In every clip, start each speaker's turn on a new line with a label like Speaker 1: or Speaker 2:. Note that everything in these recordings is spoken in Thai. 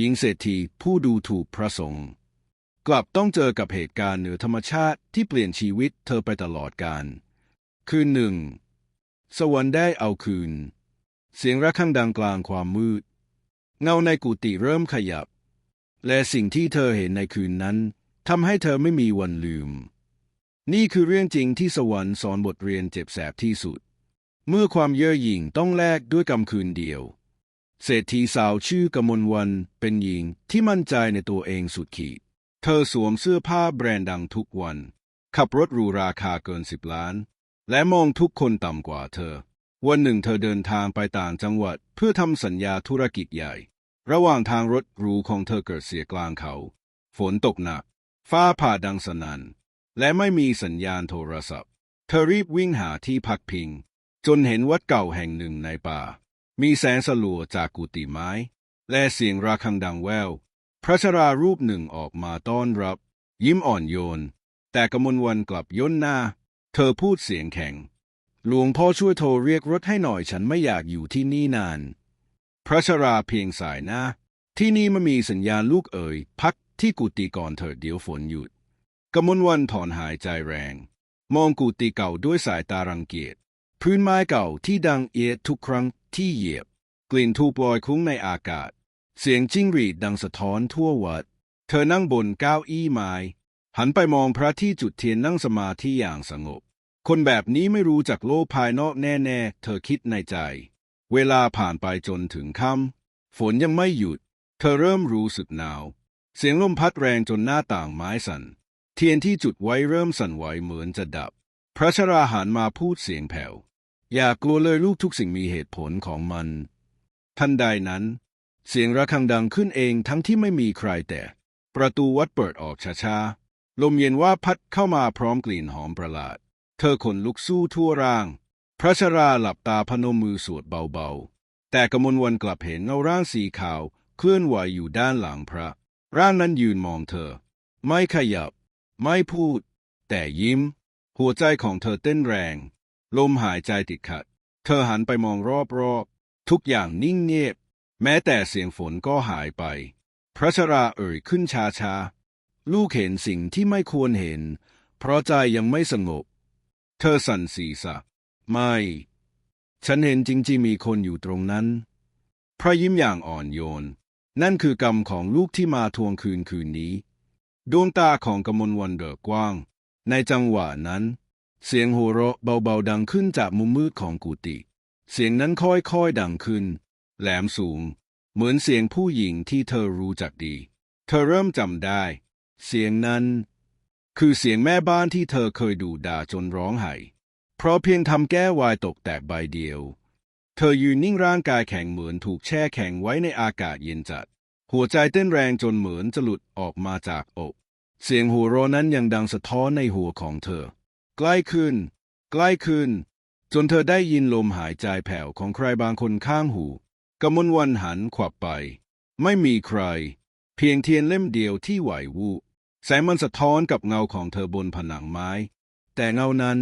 Speaker 1: หญิงเศรษฐีผู้ดูถูกพระสงฆ์กลับต้องเจอกับเหตุการณ์เหนือธรรมชาติที่เปลี่ยนชีวิตเธอไปตลอดกาลคืนหนึ่ง สวรรค์ได้เอาคืน เสียงระฆังดังกลางความมืด เงาในกุฏิเริ่มขยับ และสิ่งที่เธอเห็นในคืนนั้นทำให้เธอไม่มีวันลืม นี่คือเรื่องจริงที่สวรรค์สอนบทเรียนเจ็บแสบที่สุด เมื่อความเย่อหยิ่งต้องแลกด้วยกำคืนเดียว เศรษฐีสาวชื่อกมลวันเป็นหญิงที่มั่นใจในตัวเองสุดขีด เธอสวมเสื้อผ้าแบรนด์ดังทุกวัน ขับรถหรูราคาเกินสิบล้าน และมองทุกคนต่ำกว่าเธอ วันหนึ่งเธอเดินทางไปต่างจังหวัดเพื่อทำสัญญาธุรกิจใหญ่ ระหว่างทางรถหรูของเธอเกิดเสียกลางเขา ฝนตกหนัก ฟ้าผ่าดังสนัน่น และไม่มีสัญญาณโทรศัพท์ เธอรีบวิ่งหาที่พักพิง จนเห็นวัดเก่าแห่งหนึ่งในป่า มีแสงสลัวจากกุฏิไม้ และเสียงระฆังดังแวว พระชรารูปหนึ่งออกมาต้อนรับ ยิ้มอ่อนโยน แต่กมลวันกลับย่นหน้า เธอพูดเสียงแข็ง หลวงพ่อช่วยโทรเรียกรถให้หน่อยฉันไม่อยากอยู่ที่นี่นาน พระชราเพียงสายหน้า ที่นี่ไม่มีสัญญาณลูกเอ๋ย พักที่กุฏิก่อนเถิดเดี๋ยวฝนหยุดกมลวันถอนหายใจแรง มองกุฏิเก่าด้วยสายตารังเกียจพื้นไม้เก่าที่ดังเอียดทุกครั้ง ที่เหยียบ กลิ่นทูบลอยคุ้งในอากาศ เสียงจิ้งหรีดดังสะท้อนทั่ววัด เธอนั่งบนเก้าอี้ไม้หันไปมองพระที่จุดเทียนนั่งสมาธิอย่างสงบ คนแบบนี้ไม่รู้จักโลกภายนอกแน่ๆ เธอคิดในใจ เวลาผ่านไปจนถึงค่ำฝนยังไม่หยุด เธอเริ่มรู้สึกหนาว เสียงลมพัดแรงจนหน้าต่างไม้สั่น เทียนที่จุดไว้เริ่มสั่นไหวเหมือนจะดับ พระชราหันมาพูดเสียงแผ่ว อย่ากลัวเลยลูกทุกสิ่งมีเหตุผลของมัน ทันใดนั้น เสียงระฆังดังขึ้นเองทั้งที่ไม่มีใครแต่ ประตูวัดเปิดออกช้าๆ ลมเย็นว่าพัดเข้ามาพร้อมกลิ่นหอมประหลาด เธอขนลุกสู้ทั่วร่าง พระชราหลับตาพนมมือสวดเบาๆ แต่กมลวันกลับเห็นเงาร่างสีขาวเคลื่อนไหวอยู่ด้านหลังพระ ร่างนั้นยืนมองเธอ ไม่ขยับ ไม่พูด แต่ยิ้ม หัวใจของเธอเต้นแรง ลมหายใจติดขัด เธอหันไปมองรอบๆ ทุกอย่างนิ่งเงียบ แม้แต่เสียงฝนก็หายไป พระชราเอ่ยขึ้นช้าๆ ลูกเห็นสิ่งที่ไม่ควรเห็น เพราะใจยังไม่สงบ เธอสั่นศีรษะ ไม่ ฉันเห็นจริงๆมีคนอยู่ตรงนั้น พระยิ้มอย่างอ่อนโยน นั่นคือกรรมของลูกที่มาทวงคืนคืนนี้ ดวงตาของกมลวันเดิกกว้าง ในจังหวะนั้น เสียงหัวเราะเบาๆดังขึ้นจากมุมมืดของกุฏิเสียงนั้นค่อยๆดังขึ้น แหลมสูง เหมือนเสียงผู้หญิงที่เธอรู้จักดี เธอเริ่มจำได้ เสียงนั้น คือเสียงแม่บ้านที่เธอเคยดูด่าจนร้องไห้ เพราะเพียงทำแก้ววายตกแตกใบเดียว เธอยืนนิ่งร่างกายแข็งเหมือนถูกแช่แข็งไว้ในอากาศเย็นจัด หัวใจเต้นแรงจนเหมือนจะหลุดออกมาจากอก เสียงหัวเราะนั้นยังดังสะท้อนในหัวของเธอ ใกล้ขึ้น ใกล้ขึ้น จนเธอได้ยินลมหายใจแผ่วของใครบางคนข้างหูกมลวันหันขวับไป ไม่มีใคร เพียงเทียนเล่มเดียวที่ไหววูแสงมันสะท้อนกับเงาของเธอบนผนังไม้ แต่เงานั้น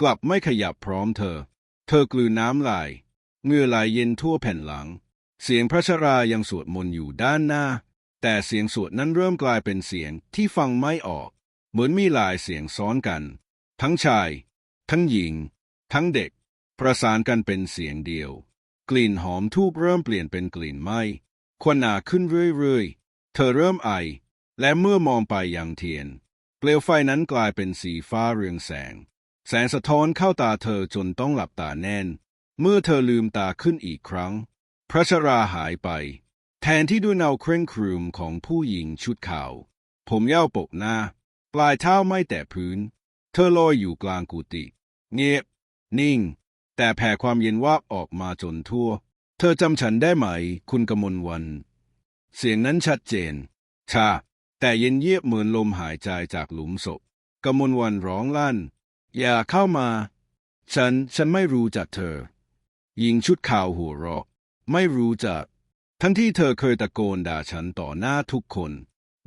Speaker 1: กลับไม่ขยับพร้อมเธอ เธอกลืนน้ำลายเงื่อไหลเย็นทั่วแผ่นหลัง เสียงพระชรายังสวดมนต์อยู่ด้านหน้า แต่เสียงสวดนั้นเริ่มกลายเป็นเสียงที่ฟังไม่ออก เหมือนมีหลายเสียงซ้อนกัน ทั้งชาย ทั้งหญิง ทั้งเด็ก ประสานกันเป็นเสียงเดียว กลิ่นหอมทูบเริ่มเปลี่ยนเป็นกลิ่นไหม้ควันหนาขึ้นเรื่อยๆ เธอเริ่มไอ และเมื่อมองไปยังเทียน เปลวไฟนั้นกลายเป็นสีฟ้าเรืองแสง แสงสะท้อนเข้าตาเธอจนต้องหลับตาแน่น เมื่อเธอลืมตาขึ้นอีกครั้ง พระชราหายไป แทนที่ด้วยเงาเคร่งครึมของผู้หญิงชุดขาว ผมเยาปกหน้า ปลายเท้าไม่แตะพื้น ธอลอยอยู่กลางกุฏิเงียบ นิ่ง แต่แผ่ความเย็นวาบออกมาจนทั่ว เธอจำฉันได้ไหม คุณกมลวัน เสียงนั้นชัดเจนชาแต่เย็นเยียบเหมือนลมหายใจจากหลุมศพกมลวันร้องลั่น อย่าเข้ามา ฉัน ฉันไม่รู้จักเธอ หญิงชุดขาวหัวเราะ ไม่รู้จัก ทั้งที่เธอเคยตะโกนด่าฉันต่อหน้าทุกคน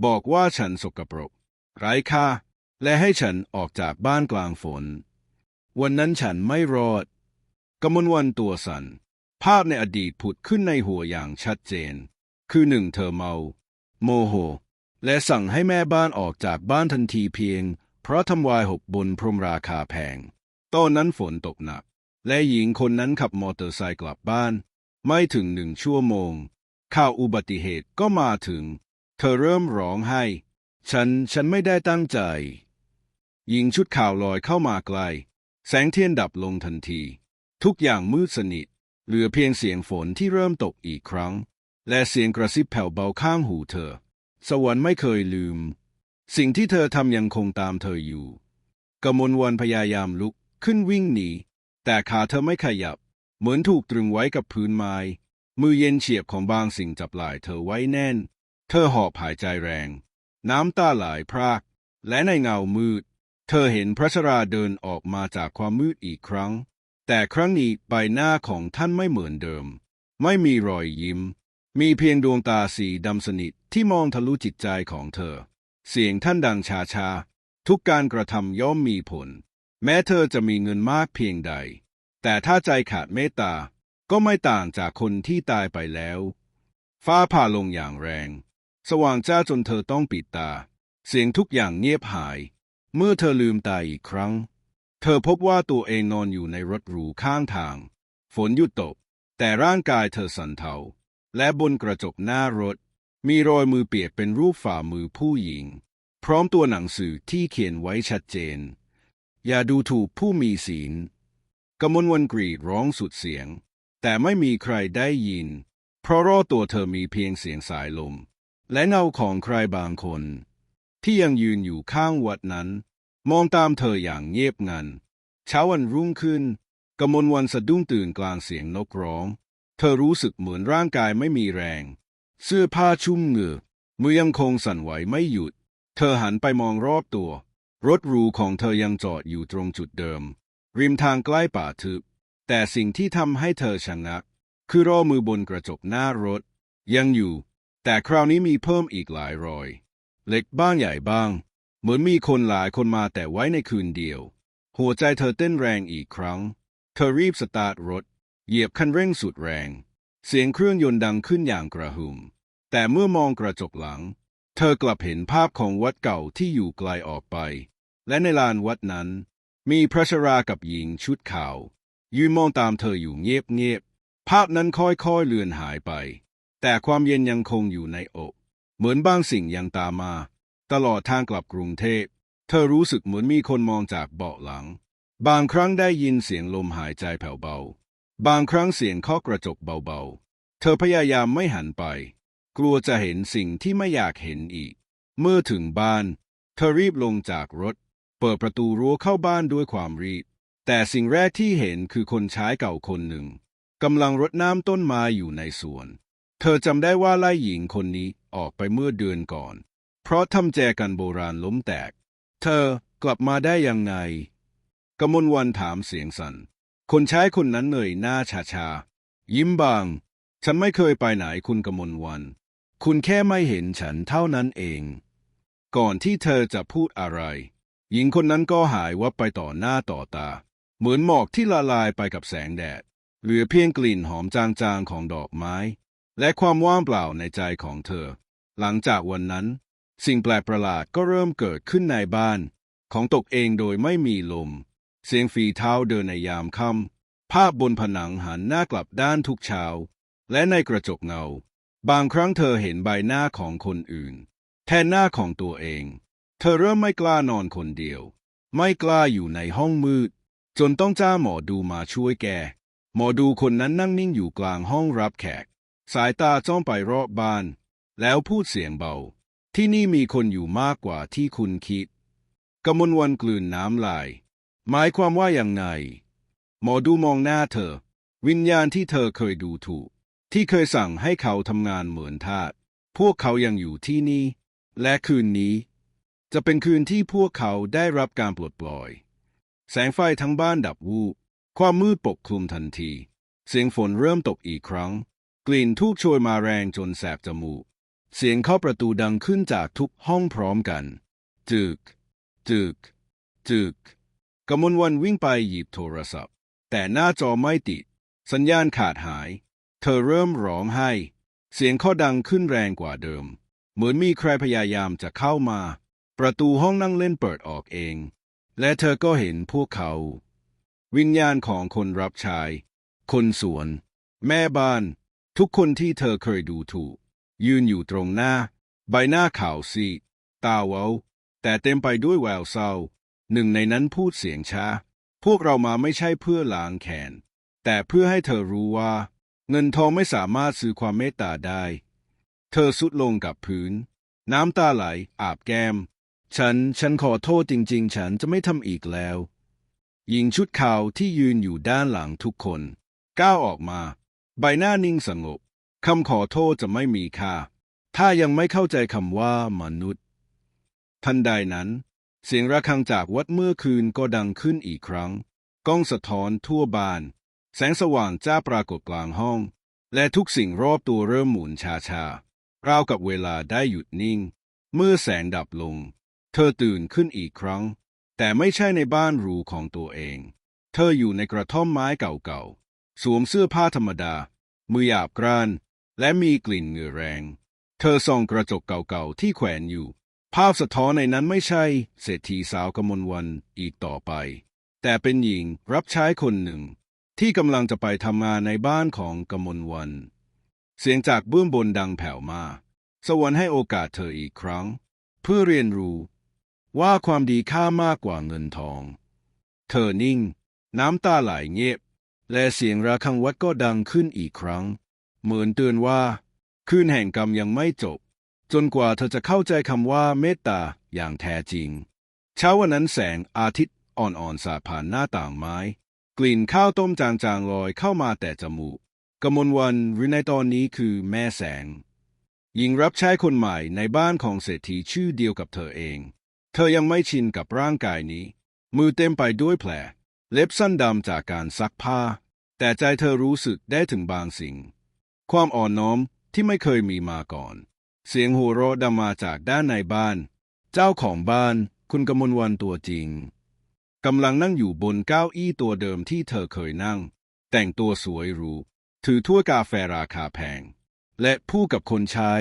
Speaker 1: บอกว่าฉันสกปรก ไร้ค่า และให้ฉันออกจากบ้านกลางฝน วันนั้นฉันไม่รอดกมลวันตัวสัน่นภาพในอดีตผุดขึ้นในหัวอย่างชัดเจน คือหนึ่งเธอเมา โมโห และสั่งให้แม่บ้านออกจากบ้านทันทีเพียง เพราะทำวายหกบนพรมราคาแพงตอนนั้นฝนตกหนัก และหญิงคนนั้นขับมอเตอร์ไซค์กลับบ้าน ไม่ถึงหนึ่งชั่วโมง ข่าวอุบัติเหตุก็มาถึง เธอเริ่มร้องไห้ ฉัน ฉันไม่ได้ตั้งใจ หญิงชุดขาวลอยเข้ามาไกล แสงเทียนดับลงทันที ทุกอย่างมืดสนิท เหลือเพียงเสียงฝนที่เริ่มตกอีกครั้ง และเสียงกระซิบแผ่วเบาข้างหูเธอ สวรรค์ไม่เคยลืม สิ่งที่เธอทำยังคงตามเธออยู่ กมลวันพยายามลุกขึ้นวิ่งหนี แต่ขาเธอไม่ขยับ เหมือนถูกตรึงไว้กับพื้นไม้ มือเย็นเฉียบของบางสิ่งจับไหล่เธอไว้แน่น เธอหอบหายใจแรง น้ำตาไหลพราก และในเงามืด เธอเห็นพระชราเดินออกมาจากความมืดอีกครั้ง แต่ครั้งนี้ใบหน้าของท่านไม่เหมือนเดิม ไม่มีรอยยิ้ม มีเพียงดวงตาสีดำสนิทที่มองทะลุจิตใจของเธอ เสียงท่านดังชาชาๆทุกการกระทำย่อมมีผล แม้เธอจะมีเงินมากเพียงใด แต่ถ้าใจขาดเมตตาก็ไม่ต่างจากคนที่ตายไปแล้ว ฟ้าผ่าลงอย่างแรง สว่างจ้าจนเธอต้องปิดตา เสียงทุกอย่างเงียบหาย เมื่อเธอลืมตาอีกครั้ง เธอพบว่าตัวเองนอนอยู่ในรถหรูข้างทาง ฝนหยุดตก แต่ร่างกายเธอสั่นเทา และบนกระจกหน้ารถ มีรอยมือเปียกเป็นรูปฝ่ามือผู้หญิง พร้อมตัวหนังสือที่เขียนไว้ชัดเจน อย่าดูถูกผู้มีศีลกมลวันกรีดร้องสุดเสียง แต่ไม่มีใครได้ยิน เพราะรอตัวเธอมีเพียงเสียงสายลม และเงาของใครบางคน ที่ยังยืนอยู่ข้างวัดนั้น มองตามเธออย่างเงียบงัน เช้าวันรุ่งขึ้นกมลวันสะดุ้งตื่นกลางเสียงนกร้อง เธอรู้สึกเหมือนร่างกายไม่มีแรง เสื้อผ้าชุ่มเหงื่อมือยังคงสั่นไหวไม่หยุด เธอหันไปมองรอบตัว รถรูของเธอยังจอดอยู่ตรงจุดเดิม ริมทางใกล้ป่าทึบ แต่สิ่งที่ทำให้เธอชะงัก คือรอมือบนกระจกหน้ารถ ยังอยู่ แต่คราวนี้มีเพิ่มอีกหลายรอย เล็กบ้างใหญ่บ้าง เหมือนมีคนหลายคนมาแต่ไว้ในคืนเดียว หัวใจเธอเต้นแรงอีกครั้ง เธอรีบสตาร์ทรถ เหยียบคันเร่งสุดแรง เสียงเครื่องยนต์ดังขึ้นอย่างกระหึ่มแต่เมื่อมองกระจกหลัง เธอกลับเห็นภาพของวัดเก่าที่อยู่ไกลออกไป และในลานวัดนั้น มีพระชรากับหญิงชุดขาว ยืนมองตามเธออยู่เงียบๆภาพนั้นค่อยๆเลือนหายไป แต่ความเย็นยังคงอยู่ในอก เหมือนบางสิ่งยังตามมา ตลอดทางกลับกรุงเทพ เธอรู้สึกเหมือนมีคนมองจากเบาะหลัง บางครั้งได้ยินเสียงลมหายใจแผ่วเบา บางครั้งเสียงเคาะกระจกเบาๆ เธอพยายามไม่หันไป กลัวจะเห็นสิ่งที่ไม่อยากเห็นอีก เมื่อถึงบ้าน เธอรีบลงจากรถ เปิดประตูรั้วเข้าบ้านด้วยความรีบ แต่สิ่งแรกที่เห็นคือคนใช้เก่าคนหนึ่งกำลังรดน้ำต้นไม้อยู่ในสวน เธอจำได้ว่าไล่หญิงคนนี้ออกไปเมื่อเดือนก่อน เพราะทำแจกันโบราณล้มแตก เธอกลับมาได้ยังไงกมลวันถามเสียงสัน่น คนใช้คนนั้นเหนื่อยหน้าชาชา ยิ้มบาง ฉันไม่เคยไปไหนคุณกมลวัน คุณแค่ไม่เห็นฉันเท่านั้นเอง ก่อนที่เธอจะพูดอะไร หญิงคนนั้นก็หายวับไปต่อหน้าต่อตา เหมือนหมอกที่ละลายไปกับแสงแดด เหลือเพียงกลิ่นหอมจางๆของดอกไม้ และความว่างเปล่าในใจของเธอ หลังจากวันนั้น สิ่งแปลกประหลาดก็เริ่มเกิดขึ้นในบ้าน ของตกเองโดยไม่มีลม เสียงฝีเท้าเดินในยามค่ำภาพบนผนังหันหน้ากลับด้านทุกเช้า และในกระจกเงา บางครั้งเธอเห็นใบหน้าของคนอื่น แทนหน้าของตัวเอง เธอเริ่มไม่กล้านอนคนเดียว ไม่กล้าอยู่ในห้องมืด จนต้องจ้าหมอดูมาช่วยแกหมอดูคนนั้นนั่งนิ่งอยู่กลางห้องรับแขก สายตาจ้องไปรอบบ้าน แล้วพูดเสียงเบา ที่นี่มีคนอยู่มากกว่าที่คุณคิดกมลวันกลืนน้ำลาย หมายความว่าอย่างไงหมอดูมองหน้าเธอ วิญญาณที่เธอเคยดูถูก ที่เคยสั่งให้เขาทำงานเหมือนทาสพวกเขายังอยู่ที่นี่ และคืนนี้ จะเป็นคืนที่พวกเขาได้รับการปลดปล่อย แสงไฟทั้งบ้านดับวูบความมืดปกคลุมทันที เสียงฝนเริ่มตกอีกครั้ง กลิ่นทูบโชยมาแรงจนแสบจมูก เสียงเข้าประตูดังขึ้นจากทุกห้องพร้อมกันจึกจึกจึกกมลวันวิ่งไปหยิบโทรศัพท์ แต่หน้าจอไม่ติด สัญญาณขาดหาย เธอเริ่มร้องไห้ เสียงข้อดังขึ้นแรงกว่าเดิม เหมือนมีใครพยายามจะเข้ามา ประตูห้องนั่งเล่นเปิดออกเอง และเธอก็เห็นพวกเขา วิญญาณของคนรับใช้คนสวน แม่บ้าน ทุกคนที่เธอเคยดูถูก ยืนอยู่ตรงหน้า ใบหน้าขาวซีดตาเว้าแต่เต็มไปด้วยแววเศร้า หนึ่งในนั้นพูดเสียงช้า พวกเรามาไม่ใช่เพื่อล้างแค้นแต่เพื่อให้เธอรู้ว่า เงินทองไม่สามารถซื้อความเมตตาได้ เธอสุดลงกับพื้น น้ำตาไหล อาบแก้ม ฉัน ฉันขอโทษจริง ๆ ฉันจะไม่ทำอีกแล้ว หญิงชุดขาวที่ยืนอยู่ด้านหลังทุกคน ก้าวออกมา ใบหน้านิ่งสงบคำขอโทษจะไม่มีค่า ถ้ายังไม่เข้าใจคำว่ามนุษย์ ทันใดนั้น เสียงระฆังจากวัดเมื่อคืนก็ดังขึ้นอีกครั้งกล้องสะท้อนทั่วบ้าน แสงสว่างจ้าปรากฏกลางห้อง และทุกสิ่งรอบตัวเริ่มหมุนช้าๆราวกับเวลาได้หยุดนิ่ง เมื่อแสงดับลง เธอตื่นขึ้นอีกครั้ง แต่ไม่ใช่ในบ้านหรูของตัวเอง เธออยู่ในกระท่อมไม้เก่าๆ สวมเสื้อผ้าธรรมดา มือหยาบกร้าน และมีกลิ่นเหงื่อแรง เธอส่องกระจกเก่าๆที่แขวนอยู่ ภาพสะท้อนในนั้นไม่ใช่เศรษฐีสาวกมลวันอีกต่อไป แต่เป็นหญิงรับใช้คนหนึ่ง ที่กำลังจะไปทำงานในบ้านของกมลวัน เสียงจากเบื้องบนดังแผ่วมา สวรรค์ให้โอกาสเธออีกครั้ง เพื่อเรียนรู้ ว่าความดีค่ามากกว่าเงินทอง เธอนิ่ง น้ำตาไหลเงียบ และเสียงระฆังวัดก็ดังขึ้นอีกครั้ง เหมือนเตือนว่า คืนแห่งกรรมยังไม่จบ จนกว่าเธอจะเข้าใจคำว่าเมตตาอย่างแท้จริง เช้าวันนั้นแสงอาทิตย์อ่อนๆสาดผ่านหน้าต่างไม้ กลิ่นข้าวต้มจางๆลอยเข้ามาแต่จมูกกมลวันหรือในตอนนี้คือแม่แสงหญิงรับใช้คนใหม่ในบ้านของเศรษฐีชื่อเดียวกับเธอเอง เธอยังไม่ชินกับร่างกายนี้ มือเต็มไปด้วยแผล เล็บสั้นดำจากการซักผ้า แต่ใจเธอรู้สึกได้ถึงบางสิ่ง ความอ่อนน้อมที่ไม่เคยมีมาก่อน เสียงหัวเราะดังมาจากด้านในบ้าน เจ้าของบ้านคุณกมลวันตัวจริงกำลังนั่งอยู่บนเก้าอี้ตัวเดิมที่เธอเคยนั่ง แต่งตัวสวยหรู ถือถ้วยกาแฟราคาแพง และพูดกับคนใช้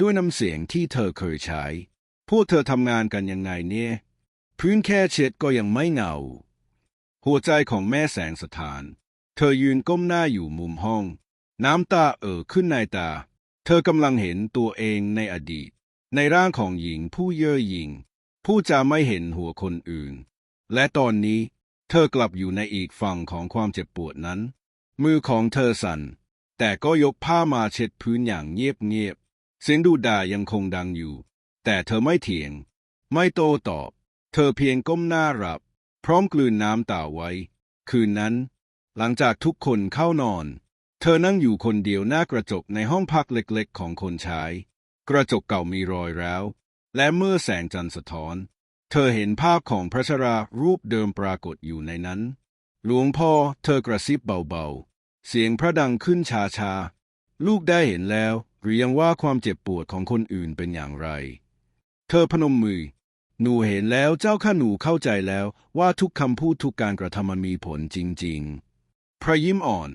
Speaker 1: ด้วยน้ำเสียงที่เธอเคยใช้ พวกเธอทำงานกันยังไงเนี่ย พื้นแค่เช็ดก็ยังไม่เงา หัวใจของแม่แสงสถาน เธอยืนก้มหน้าอยู่มุมห้อง น้ำตาเอ่อขึ้นในตา เธอกำลังเห็นตัวเองในอดีต ในร่างของหญิงผู้เย่อหยิ่งผู้จะไม่เห็นหัวคนอื่น และตอนนี้เธอกลับอยู่ในอีกฝั่งของความเจ็บปวดนั้น มือของเธอสั่น แต่ก็ยกผ้ามาเช็ดพื้นอย่างเงียบๆเสียงดูด่ายังคงดังอยู่ แต่เธอไม่เถียง ไม่โต้ตอบ เธอเพียงก้มหน้าหลับ พร้อมกลืนน้ำตาไว้ คืนนั้น หลังจากทุกคนเข้านอน เธอนั่งอยู่คนเดียวหน้ากระจกในห้องพักเล็กๆ ของคนใช้ กระจกเก่ามีรอยร้าว และเมื่อแสงจันทร์สะท้อน เธอเห็นภาพของพระชรารูปเดิมปรากฏอยู่ในนั้น หลวงพ่อเธอกระซิบเบาๆ เสียงพระดังขึ้นช้าๆ ลูกได้เห็นแล้วหรือยังว่าความเจ็บปวดของคนอื่นเป็นอย่างไร เธอพนมมือ หนูเห็นแล้วเจ้าข้าหนูเข้าใจแล้วว่าทุกคำพูดทุกการกระทำมันมีผลจริง ๆ พระยิ้มอ่อน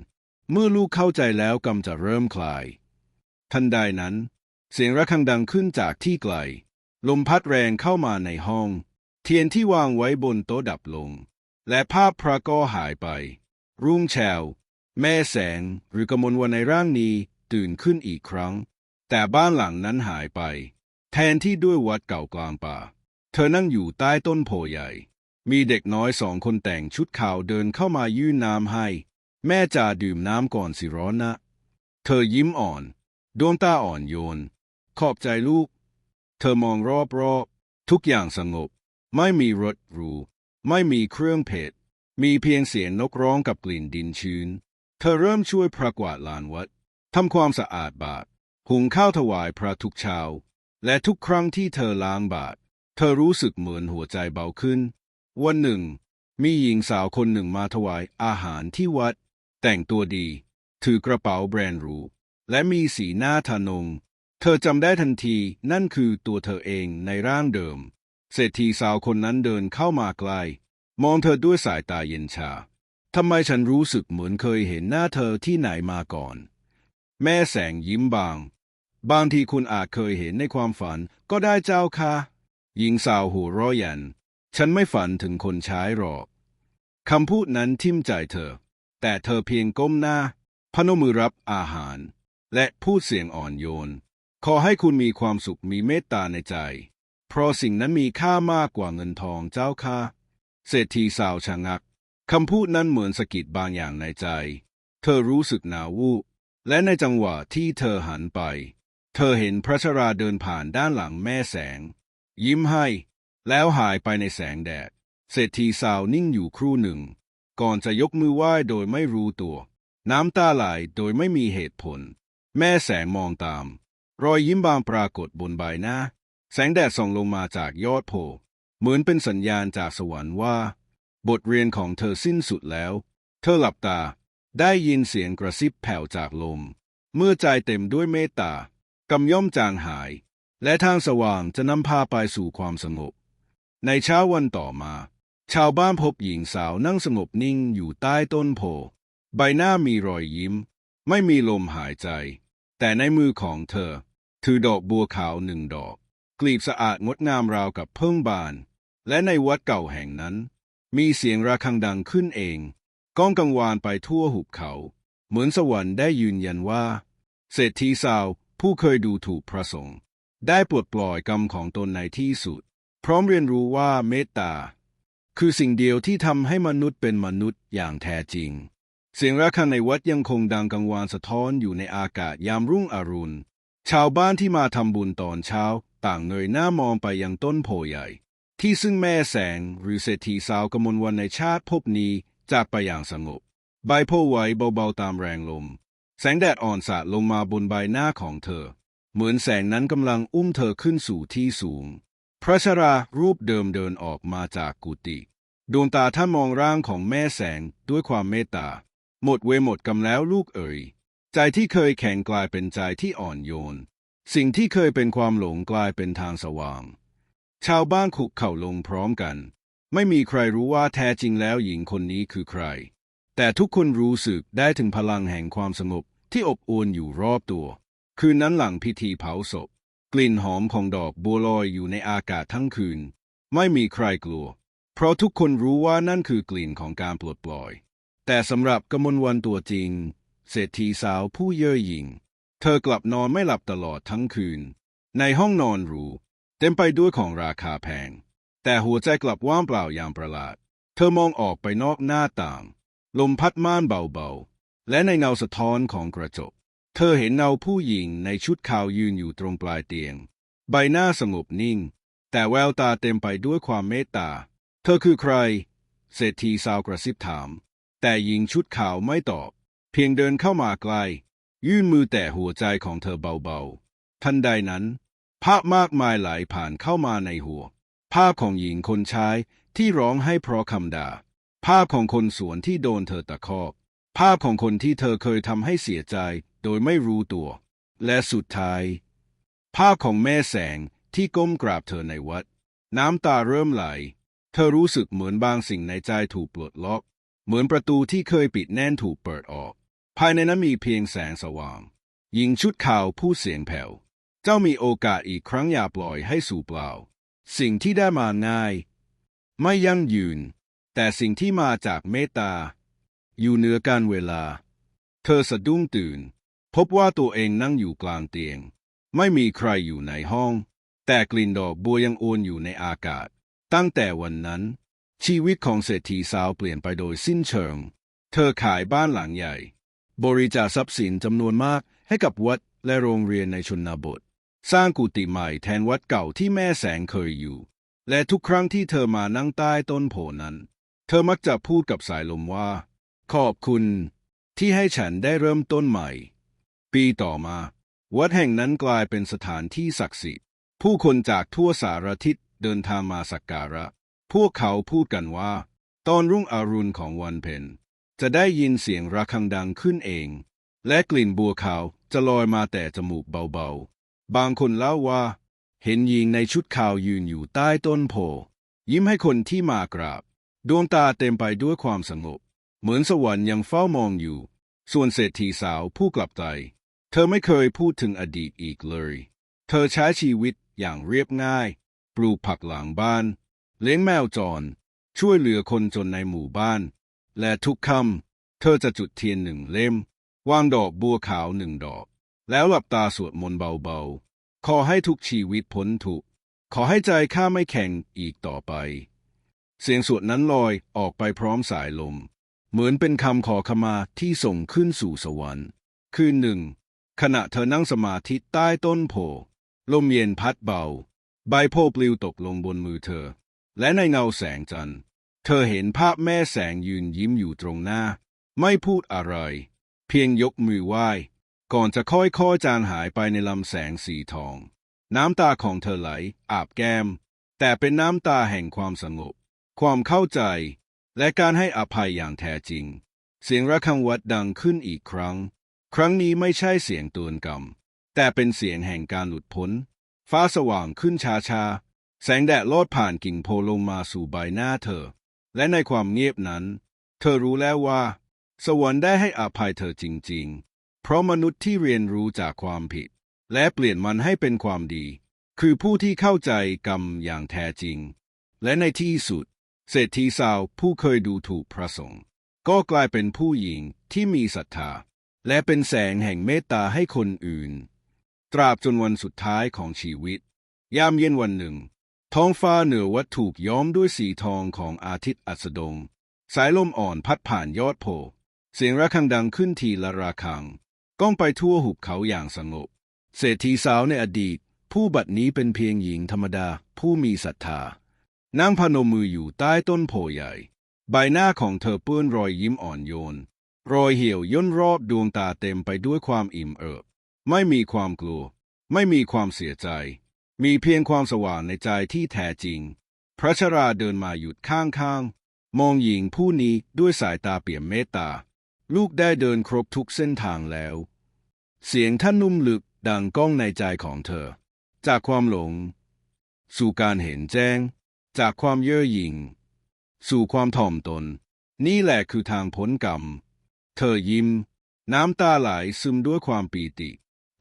Speaker 1: เมื่อลูกเข้าใจแล้วกำจะเริ่มคลาย ทันใดนั้น เสียงระฆังดังขึ้นจากที่ไกล ลมพัดแรงเข้ามาในห้อง เทียนที่วางไว้บนโต๊ะดับลง และภาพพระก็หายไป รุ่งเช้าแม่แสงหรือกมลวันในร่างนี้ตื่นขึ้นอีกครั้ง แต่บ้านหลังนั้นหายไป แทนที่ด้วยวัดเก่ากลางป่า เธอนั่งอยู่ใต้ต้นโพใหญ่ มีเด็กน้อยสองคนแต่งชุดขาวเดินเข้ามายื่นน้ำให้ แม่จ่าดื่มน้ำก่อนสิร้อนนะ เธอยิ้มอ่อน ดวงตาอ่อนโยน ขอบใจลูก เธอมองรอบๆ ทุกอย่างสงบ ไม่มีรถหรู ไม่มีเครื่องเพชรมีเพียงเสียงนกร้องกับกลิ่นดินชื้น เธอเริ่มช่วยพระกวาดลานวัด ทำความสะอาดบาทหุงข้าวถวายพระทุกเช้า และทุกครั้งที่เธอล้างบาท เธอรู้สึกเหมือนหัวใจเบาขึ้น วันหนึ่ง มีหญิงสาวคนหนึ่งมาถวายอาหารที่วัด แต่งตัวดี ถือกระเป๋าแบรนด์หรู และมีสีหน้าทะนง เธอจำได้ทันทีนั่นคือตัวเธอเองในร่างเดิม เศรษฐีสาวคนนั้นเดินเข้ามาใกล้มองเธอด้วยสายตาเย็นชา ทำไมฉันรู้สึกเหมือนเคยเห็นหน้าเธอที่ไหนมาก่อน แม่แสงยิ้มบาง บางทีคุณอาจเคยเห็นในความฝันก็ได้เจ้าค่ะ หญิงสาวหัวร้อยัน ฉันไม่ฝันถึงคนใช้หรอก คำพูดนั้นทิ่มใจเธอ แต่เธอเพียงก้มหน้า พนมมือรับอาหาร และพูดเสียงอ่อนโยน ขอให้คุณมีความสุขมีเมตตาในใจ เพราะสิ่งนั้นมีค่ามากกว่าเงินทองเจ้าค่ะ เศรษฐีสาวชะงักคำพูดนั้นเหมือนสะกิดบางอย่างในใจ เธอรู้สึกหนาววูบและในจังหวะที่เธอหันไป เธอเห็นพระชราเดินผ่านด้านหลังแม่แสง ยิ้มให้ แล้วหายไปในแสงแดด เศรษฐีสาวนิ่งอยู่ครู่หนึ่ง ก่อนจะยกมือไหว้โดยไม่รู้ตัว น้ำตาไหลโดยไม่มีเหตุผล แม่แสงมองตาม รอยยิ้มบางปรากฏบนใบหน้า แสงแดดส่องลงมาจากยอดโพเหมือนเป็นสัญญาณจากสวรรค์ว่า บทเรียนของเธอสิ้นสุดแล้ว เธอหลับตา ได้ยินเสียงกระซิบแผ่วจากลม เมื่อใจเต็มด้วยเมตตากำย่อมจางหาย และทางสว่างจะนำพาไปสู่ความสงบ ในเช้าวันต่อมา ชาวบ้านพบหญิงสาวนั่งสงบนิ่งอยู่ใต้ต้นโพ ใบหน้ามีรอยยิ้ม ไม่มีลมหายใจ แต่ในมือของเธอ ถือดอกบัวขาวหนึ่งดอก กลีบสะอาดงดงามราวกับเพิ่งบาน และในวัดเก่าแห่งนั้น มีเสียงระฆังดังขึ้นเอง ก้องกังวานไปทั่วหุบเขา เหมือนสวรรค์ได้ยืนยันว่า เศรษฐีสาวผู้เคยดูถูกพระสงฆ์ได้ปลดปล่อยกรรมของตนในที่สุด พร้อมเรียนรู้ว่าเมตตา คือสิ่งเดียวที่ทำให้มนุษย์เป็นมนุษย์อย่างแท้จริง เสียงระฆังในวัดยังคงดังกังวานสะท้อนอยู่ในอากาศยามรุ่งอรุณ ชาวบ้านที่มาทำบุญตอนเช้า ต่างเงยหน้ามองไปยังต้นโพใหญ่ ที่ซึ่งแม่แสงหรือเศรษฐีสาวกมลวันในชาติภพนี้จากไปอย่างสงบ ใบโพไหวเบาๆตามแรงลม แสงแดดอ่อนสาดลงมาบนใบหน้าของเธอ เหมือนแสงนั้นกำลังอุ้มเธอขึ้นสู่ที่สูง พระชรารูปเดิมเดินออกมาจากกุฏิดวงตาท่านมองร่างของแม่แสงด้วยความเมตตา หมดเวหมดกรรมแล้วลูกเอ๋ยใจที่เคยแข็งกลายเป็นใจที่อ่อนโยน สิ่งที่เคยเป็นความหลงกลายเป็นทางสว่าง ชาวบ้านคุกเข่าลงพร้อมกัน ไม่มีใครรู้ว่าแท้จริงแล้วหญิงคนนี้คือใคร แต่ทุกคนรู้สึกได้ถึงพลังแห่งความสงบที่อบอุ่นอยู่รอบตัว คืนนั้นหลังพิธีเผาศพ กลิ่นหอมของดอกบัวลอยอยู่ในอากาศทั้งคืน ไม่มีใครกลัว เพราะทุกคนรู้ว่านั่นคือกลิ่นของการปลดปล่อย แต่สำหรับกมลวันตัวจริง เศรษฐีสาวผู้เย่อหยิ่ง เธอกลับนอนไม่หลับตลอดทั้งคืน ในห้องนอนหรูเต็มไปด้วยของราคาแพง แต่หัวใจกลับว่างเปล่าอย่างประหลาด เธอมองออกไปนอกหน้าต่าง ลมพัดม่านเบาๆ และในเงาสะท้อนของกระจก เธอเห็นเงาผู้หญิงในชุดขาวยืนอยู่ตรงปลายเตียง ใบหน้าสงบนิ่ง แต่แววตาเต็มไปด้วยความเมตตา เธอคือใคร เศรษฐีสาวกระซิบถาม แต่หญิงชุดขาวไม่ตอบ เพียงเดินเข้ามาใกล้ยื่นมือแตะหัวใจของเธอเบาๆ ทันใดนั้นภาพมากมายไหลผ่านเข้ามาในหัว ภาพของหญิงคนใช้ที่ร้องให้เพราะคำด่า ภาพของคนสวนที่โดนเธอตะคอก ภาพของคนที่เธอเคยทำให้เสียใจ โดยไม่รู้ตัว และสุดท้ายภาของแม่แสงที่ก้มกราบเธอในวัด น้ำตาเริ่มไหล เธอรู้สึกเหมือนบางสิ่งในใจถูกปลดล็อก เหมือนประตูที่เคยปิดแน่นถูกเปิดออก ภายในนั้นมีเพียงแสงสว่าง หญิงชุดขาวผู้เสียงแผ่ว เจ้ามีโอกาสอีกครั้งอย่าปล่อยให้สูญเปล่า สิ่งที่ได้มาง่าย ไม่ยั่งยืน แต่สิ่งที่มาจากเมตตาอยู่เหนือการเวลา เธอสะดุ้งตื่น พบว่าตัวเองนั่งอยู่กลางเตียง ไม่มีใครอยู่ในห้อง แต่กลิ่นดอกบัวยังโอนอยู่ในอากาศ ตั้งแต่วันนั้น ชีวิตของเศรษฐีสาวเปลี่ยนไปโดยสิ้นเชิง เธอขายบ้านหลังใหญ่ บริจาคทรัพย์สินจำนวนมากให้กับวัดและโรงเรียนในชนบท สร้างกุฏิใหม่แทนวัดเก่าที่แม่แสงเคยอยู่ และทุกครั้งที่เธอมานั่งใต้ต้นโพนั้น เธอมักจะพูดกับสายลมว่า ขอบคุณ ที่ให้ฉันได้เริ่มต้นใหม่ ปีต่อมา วัดแห่งนั้นกลายเป็นสถานที่ศักดิ์สิทธิ์ ผู้คนจากทั่วสารทิศเดินทางมาสักการะ พวกเขาพูดกันว่า ตอนรุ่งอรุณของวันเพ็ญจะได้ยินเสียงระฆังดังขึ้นเอง และกลิ่นบัวขาวจะลอยมาแต่จมูกเบาๆ บางคนเล่าว่า เห็นหญิงในชุดขาวยืนอยู่ใต้ต้นโพ ยิ้มให้คนที่มากราบ ดวงตาเต็มไปด้วยความสงบ เหมือนสวรรค์ยังเฝ้ามองอยู่ ส่วนเศรษฐีสาวผู้กลับใจ เธอไม่เคยพูดถึงอดีตอีกเลย เธอใช้ชีวิตอย่างเรียบง่าย ปลูกผักหลังบ้าน เลี้ยงแมวจร ช่วยเหลือคนจนในหมู่บ้าน และทุกค่ำเธอจะจุดเทียนหนึ่งเล่ม วางดอกบัวขาวหนึ่งดอก แล้วหลับตาสวดมนต์เบาๆ ขอให้ทุกชีวิตพ้นทุกข์ ขอให้ใจข้าไม่แข็งอีกต่อไป เสียงสวดนั้นลอยออกไปพร้อมสายลม เหมือนเป็นคำขอขมาที่ส่งขึ้นสู่สวรรค์ คืนหนึ่ง ขณะเธอนั่งสมาธิใต้ต้นโพลมเย็นพัดเบา ใบโพปลิวตกลงบนมือเธอ และในเงาแสงจันทร์ เธอเห็นภาพแม่แสงยืนยิ้มอยู่ตรงหน้า ไม่พูดอะไร เพียงยกมือไหว้ ก่อนจะค่อยๆจางหายไปในลำแสงสีทอง น้ำตาของเธอไหล อาบแก้ม แต่เป็นน้ำตาแห่งความสงบ ความเข้าใจ และการให้อภัยอย่างแท้จริง เสียงระฆังวัดดังขึ้นอีกครั้ง ครั้งนี้ไม่ใช่เสียงตูนกรรม แต่เป็นเสียงแห่งการหลุดพ้น ฟ้าสว่างขึ้นช้าๆแสงแดดลอดผ่านกิ่งโพลงมาสู่ใบหน้าเธอ และในความเงียบนั้น เธอรู้แล้วว่า สวรรค์ได้ให้อภัยเธอจริง ๆ เพราะมนุษย์ที่เรียนรู้จากความผิด และเปลี่ยนมันให้เป็นความดี คือผู้ที่เข้าใจกรรมอย่างแท้จริง และในที่สุด เศรษฐีสาวผู้เคยดูถูกพระสงฆ์ก็กลายเป็นผู้หญิงที่มีศรัทธา และเป็นแสงแห่งเมตตาให้คนอื่น ตราบจนวันสุดท้ายของชีวิต ยามเย็นวันหนึ่ง ท้องฟ้าเหนือวัดถูกย้อมด้วยสีทองของอาทิตย์อัสดง สายลมอ่อนพัดผ่านยอดโพ เสียงระฆังดังขึ้นทีละระฆัง ก้องไปทั่วหุบเขาอย่างสงบ เศรษฐีสาวในอดีต ผู้บัดนี้เป็นเพียงหญิงธรรมดาผู้มีศรัทธานั่งพนมมืออยู่ใต้ต้นโพใหญ่ ใบหน้าของเธอเปื้อนรอยยิ้มอ่อนโยน รอยเหี่ยวย่นรอบดวงตาเต็มไปด้วยความอิ่มเอิบ ไม่มีความกลัว ไม่มีความเสียใจ มีเพียงความสว่างในใจที่แท้จริง พระชราเดินมาหยุดข้างๆ มองหญิงผู้นี้ด้วยสายตาเปี่ยมเมตตา ลูกได้เดินครบทุกเส้นทางแล้ว เสียงท่านนุ่มลึกดังก้องในใจของเธอ จากความหลง สู่การเห็นแจ้ง จากความเย่อหยิ่ง สู่ความถ่อมตน นี่แหละคือทางพ้นกรรม เธอยิ้ม น้ำตาไหลซึมด้วยความปีติ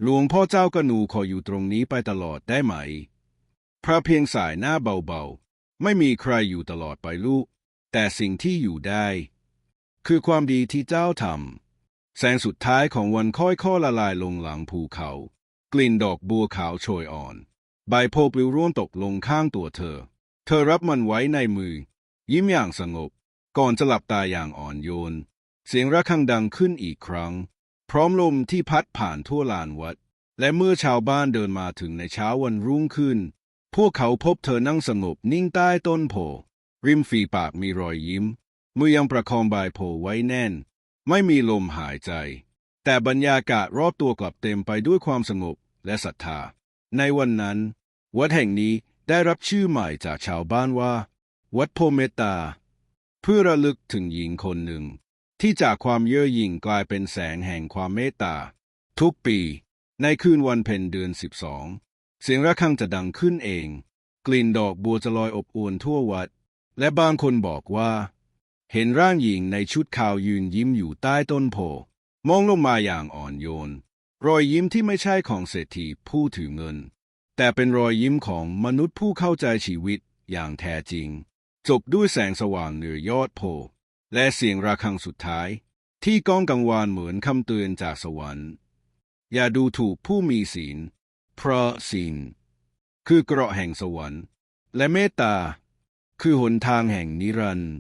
Speaker 1: หลวงพ่อเจ้ากนูขออยู่ตรงนี้ไปตลอดได้ไหม พระเพียงสายหน้าเบาๆ ไม่มีใครอยู่ตลอดไปลูก แต่สิ่งที่อยู่ได้ คือความดีที่เจ้าทำแสงสุดท้ายของวันค่อยๆละลายลงหลังภูเขา กลิ่นดอกบัวขาวโชยอ่อน ใบโพปลิวร่วงตกลงข้างตัวเธอ เธอรับมันไว้ในมือ ยิ้มอย่างสงบ ก่อนจะหลับตาอย่างอ่อนโยน เสียงระฆังดังขึ้นอีกครั้ง พร้อมลมที่พัดผ่านทั่วลานวัด และเมื่อชาวบ้านเดินมาถึงในเช้าวันรุ่งขึ้น พวกเขาพบเธอนั่งสงบนิ่งใต้ต้นโพ ริมฝีปากมีรอยยิ้ม มือยังประคองใบโพไว้แน่น ไม่มีลมหายใจ แต่บรรยากาศรอบตัวกลับเต็มไปด้วยความสงบและศรัทธา ในวันนั้น วัดแห่งนี้ได้รับชื่อใหม่จากชาวบ้านว่า วัดโพเมตตา เพื่อระลึกถึงหญิงคนหนึ่ง ที่จากความเย่อหยิ่งกลายเป็นแสงแห่งความเมตตา ทุกปี ในคืนวันเพ็ญเดือนสิบสองเสียงระฆังจะดังขึ้นเอง กลิ่นดอกบัวจะลอยอบอวนทั่ววัด และบางคนบอกว่า เห็นร่างหญิงในชุดขาวยืนยิ้มอยู่ใต้ต้นโพมองลงมาอย่างอ่อนโยน รอยยิ้มที่ไม่ใช่ของเศรษฐีผู้ถือเงิน แต่เป็นรอยยิ้มของมนุษย์ผู้เข้าใจชีวิตอย่างแท้จริง จบด้วยแสงสว่างเหนือยอดโพ และเสียงระฆังสุดท้าย ที่ก้องกังวานเหมือนคำเตือนจากสวรรค์ อย่าดูถูกผู้มีศีล เพราะศีลคือเกราะแห่งสวรรค์ และเมตตา คือหนทางแห่งนิรันดร์